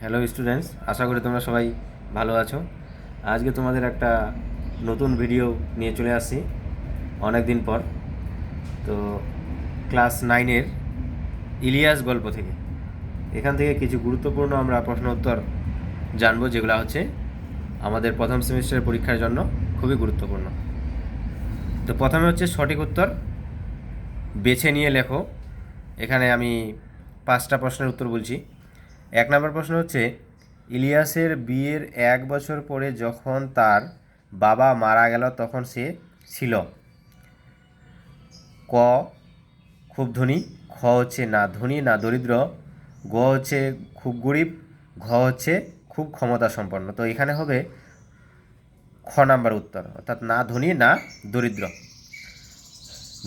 Hello students আশা করি তোমরা সবাই ভালো আছো। আজকে তোমাদের একটা নতুন ভিডিও নিয়ে চলে আসছি। অনেক দিন পর। তো ক্লাস নাইনের ইলিয়াস গল্প থেকে। এখান থেকে কিছু গুরুত্বপূর্ণ আমরা প্রশ্ন উত্তর জানব, যেগুলো হচ্ছে আমাদের প্রথম সেমিস্টারের পরীক্ষার জন্য খুবই গুরুত্বপূর্ণ। তো প্রথমে হচ্ছে সঠিক উত্তর। বেছে নিয়ে লেখো। এখানে আমি পাঁচটা প্রশ্নের উত্তর বলছি। এক নম্বর প্রশ্ন হচ্ছে, ইলিয়াসের বিয়ের এক বছর পরে যখন তার বাবা মারা গেল তখন সে ছিল। ক, খুব ধনী, খ হচ্ছে না ধনী, না দরিদ্র, গ হচ্ছে খুব গরিব, ঘ হচ্ছে খুব ক্ষমতা সম্পন্ন। তো এখানে হবে খ নাম্বার উত্তর, অর্থাৎ না ধনী, না দরিদ্র।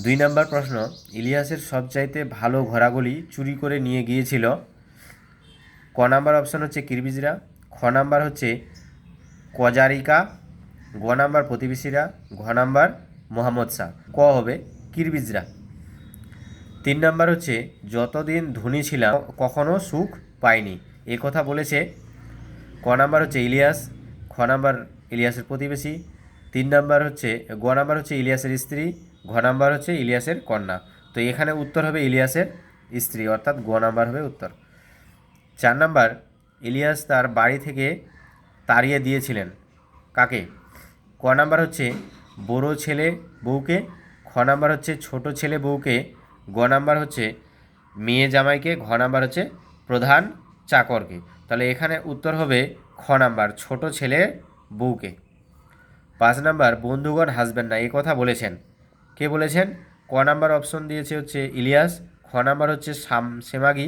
দুই নাম্বার প্রশ্ন, ইলিয়াসের সবচাইতে ভালো ঘোড়াগুলি চুরি করে নিয়ে গিয়েছিল ক নাম্বার অপশন হচ্ছে কিরবিজরা, খ নাম্বার হচ্ছে কজারিকা গ নাম্বার প্রতিবেশীরা, ঘ নাম্বার মোহাম্মদ শাহ। ক হবে কিরবিজরা। তিন নাম্বার হচ্ছে, যতদিন ধনী ছিলাম, কখনো সুখ পাইনি। এ কথা বলেছে ক নাম্বার হচ্ছে ইলিয়াস, খ নাম্বার ইলিয়াসের প্রতিবেশী, তিন নাম্বার হচ্ছে, গ নাম্বার হচ্ছে ইলিয়াসের স্ত্রী, ঘ নাম্বার হচ্ছে ইলিয়াসের কন্যা। তো এখানে উত্তর হবে ইলিয়াসের স্ত্রী, অর্থাৎ গ নাম্বার হবে উত্তর। চার নাম্বার ইলিয়াস তার বাড়ি থেকে তাড়িয়ে দিয়েছিলেন। কাকে? ক নাম্বার হচ্ছে বড় ছেলে বউকে, খ নাম্বার হচ্ছে ছোট ছেলে বউকে, গ নাম্বার হচ্ছে মেয়ে জামাইকে, ঘ নাম্বার হচ্ছে প্রধান চাকরকে। তাহলে এখানে উত্তর হবে খ নাম্বার, ছোট ছেলে বউকে। পাঁচ নাম্বার, বন্ধুগণ হাসবেন না এই কথা বলেছেন। কে বলেছেন? ক নাম্বার অপশন দিয়েছে হচ্ছে ইলিয়াস, খ নাম্বার হচ্ছে সাম সেমাগি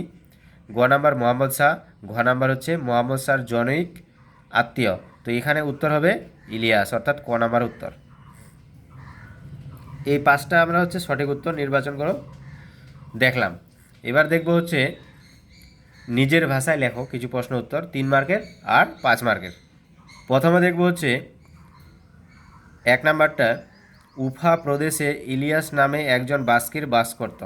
গ নাম্বার মোহাম্মদ শাহ, ঘ নাম্বার হচ্ছে মোহাম্মদ শাহর জনৈক আত্মীয়। তো এখানে উত্তর হবে ইলিয়াস, অর্থাৎ ক নাম্বার উত্তর। এই পাঁচটা আমরা হচ্ছে সঠিক উত্তর নির্বাচন করো। দেখলাম। এবার দেখব হচ্ছে নিজের ভাষায় লেখো কিছু প্রশ্ন উত্তর, তিন মার্কের আর পাঁচ মার্কের। প্রথমে দেখব হচ্ছে এক নাম্বারটা, উফা প্রদেশে ইলিয়াস নামে একজন বাস্কির বাস করত।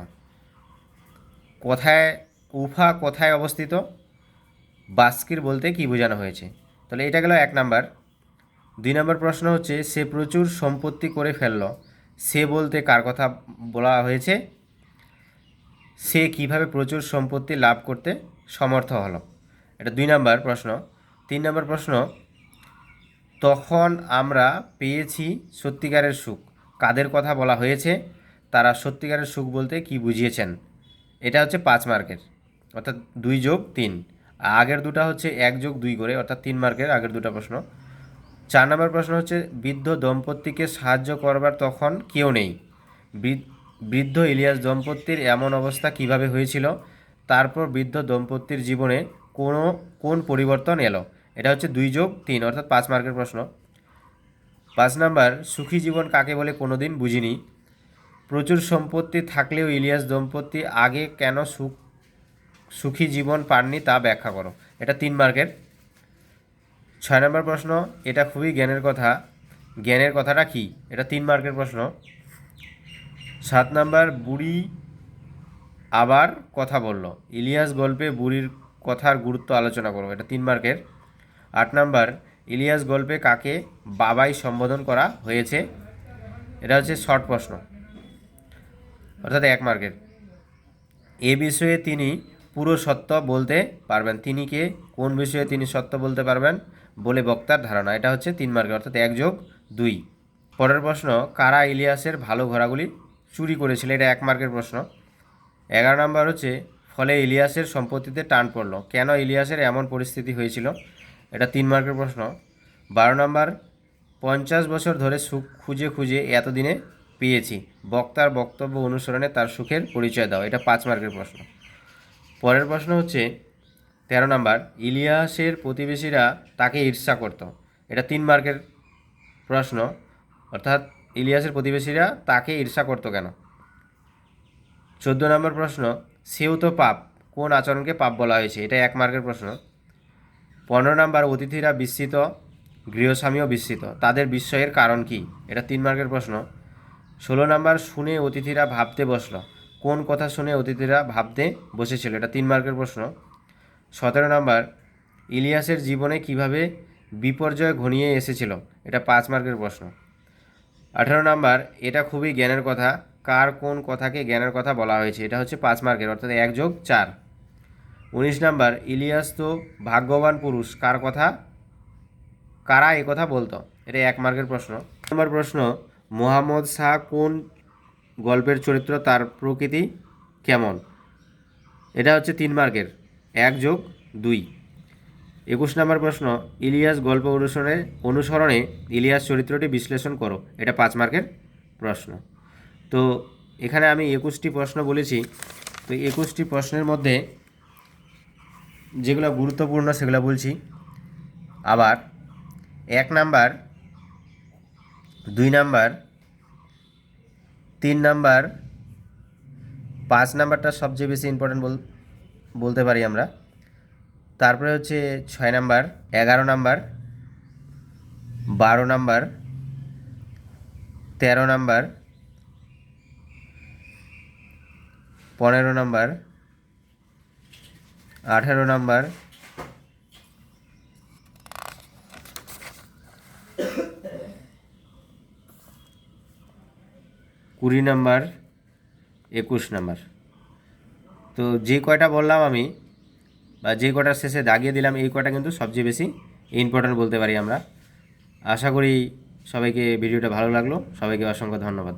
কোথায় উফা কোথায় অবস্থিত? বাস্কির বলতে কি বোঝানো হয়েছে? তাহলে এটা গেল এক নাম্বার। দুই নম্বর প্রশ্ন হচ্ছে, সে প্রচুর সম্পত্তি করে ফেলল। সে বলতে কার কথা বলা হয়েছে? সে কীভাবে প্রচুর সম্পত্তি লাভ করতে সমর্থ হলো? এটা দুই নাম্বার প্রশ্ন। তিন নম্বর প্রশ্ন, তখন আমরা পেয়েছি সত্যিকারের সুখ। কাদের কথা বলা হয়েছে? তারা সত্যিকারের সুখ বলতে কি বুঝিয়েছেন? এটা হচ্ছে পাঁচ মার্কের। অর্থাৎ দুই যোগ তিন। আগের দুটা হচ্ছে এক যোগ দুই করে, অর্থাৎ তিন মার্কের আগের দুটা প্রশ্ন। চার নম্বর প্রশ্ন হচ্ছে, বৃদ্ধ দম্পতিকে সাহায্য করবার তখন কেউ নেই। বৃদ্ধ ইলিয়াস দম্পতির এমন অবস্থা কীভাবে হয়েছিল? তারপর বৃদ্ধ দম্পতির জীবনে কোনো, কোন পরিবর্তন এলো? এটা হচ্ছে দুই যোগ তিন, অর্থাৎ পাঁচ মার্কের প্রশ্ন। পাঁচ নাম্বার, সুখী জীবন কাকে বলে কোনোদিন বুঝিনি। প্রচুর সম্পত্তি থাকলেও ইলিয়াস দম্পতি আগে কেন সুখ সুখী জীবন পাননি তা ব্যাখ্যা করো। এটা তিন মার্কের। ছয় নম্বর প্রশ্ন, এটা খুবই জ্ঞানের কথা। জ্ঞানের কথাটা কি? এটা তিন মার্কের প্রশ্ন। সাত নাম্বার, বুড়ি আবার কথা বলল। ইলিয়াস গল্পে বুড়ির কথার গুরুত্ব আলোচনা করো। এটা তিন মার্কের। আট নাম্বার, ইলিয়াস গল্পে কাকে বাবাই সম্বোধন করা হয়েছে? এটা হচ্ছে শর্ট প্রশ্ন। অর্থাৎ এক মার্কের। এ বিষয়ে তিনি পুরো সত্য বলতে পারবেন। তিনি কে? কোন বিষয়ে তিনি সত্য বলতে পারবেন? বলে বক্তার ধারণা। এটা হচ্ছে তিন মার্কের অর্থাৎ এক যোগ দুই। পরের প্রশ্ন, কারা ইলিয়াসের ভালো ঘোড়াগুলি চুরি করেছিল? এটা এক মার্কের প্রশ্ন। এগারো নম্বর হচ্ছে, ফলে ইলিয়াসের সম্পত্তিতে টান পড়ল। কেন ইলিয়াসের এমন পরিস্থিতি হয়েছিল? এটা তিন মার্কের প্রশ্ন। বারো নম্বর, পঞ্চাশ বছর ধরে সুখ খুঁজে খুঁজে এতদিনে পেয়েছি। বক্তার বক্তব্য অনুসরণে তার সুখের পরিচয় দাও। এটা পাঁচ মার্কের প্রশ্ন। পরের প্রশ্ন হচ্ছে, তেরো নাম্বার, ইলিয়াসের প্রতিবেশীরা তাকে ঈর্ষা করত। এটা তিন মার্কের প্রশ্ন। অর্থাৎ ইলিয়াসের প্রতিবেশীরা তাকে ঈর্ষা করতো কেন? চোদ্দ নম্বর প্রশ্ন, সেও তো পাপ, কোন আচরণকে পাপ বলা হয়েছে? এটা এক মার্কের প্রশ্ন। পনেরো নম্বর, অতিথিরা বিস্মিত, গৃহস্বামীও বিস্মিত। তাদের বিস্ময়ের কারণ কি? এটা তিন মার্কের প্রশ্ন। ষোলো নম্বর, শুনে অতিথিরা ভাবতে বসল। কোন কথা শুনে অতিথিরা ভাবতে বসেছিল? এটা তিন মার্কের প্রশ্ন। সতেরো নম্বর, ইলিয়াসের জীবনে কীভাবে বিপর্যয় ঘনিয়ে এসেছিল? এটা পাঁচ মার্কের প্রশ্ন। আঠারো নাম্বার, এটা খুবই জ্ঞানের কথা। কার কোন কথাকে জ্ঞানের কথা বলা হয়েছে? এটা হচ্ছে পাঁচ মার্কের, অর্থাৎ এক যোগ চার। উনিশ নাম্বার, ইলিয়াস তো ভাগ্যবান পুরুষ। কার কথা? কারা কথা বলতো? এটা এক মার্কের প্রশ্ন। নম্বর প্রশ্ন, মোহাম্মদ শাহ কোন গল্পের চরিত্র তার প্রকৃতি কেমন? এটা হচ্ছে তিন মার্কের। এক যোগ দুই। একুশ নম্বর প্রশ্ন, ইলিয়াস গল্প অনুসরণে অনুসরণে ইলিয়াস চরিত্রটি বিশ্লেষণ করো। এটা পাঁচ মার্কের প্রশ্ন। তো এখানে আমি একুশটি প্রশ্ন বলেছি। তো একুশটি প্রশ্নের মধ্যে যেগুলো গুরুত্বপূর্ণ সেগুলো বলছি। আবার এক নাম্বার, দুই নাম্বার তিন নাম্বার, পাঁচ নাম্বারটা সবচেয়ে বেশি ইম্পর্টেন্ট বল, বলতে পারি আমরা। তারপরে হচ্ছে ছয় নাম্বার, এগারো নাম্বার, বারো নাম্বার, তেরো নাম্বার, পনেরো নাম্বার, আঠেরো নাম্বার কুড়ি নাম্বার, একুশ নাম্বার। তো যে কয়টা বললাম আমি, বা যে কটার শেষে দাগিয়ে দিলাম, এই কটা কিন্তু সবচেয়ে বেশি ইম্পর্ট্যান্ট বলতে পারি আমরা। আশা করি সবাইকে ভিডিওটা ভালো লাগল। সবাইকে অসংখ্য ধন্যবাদ।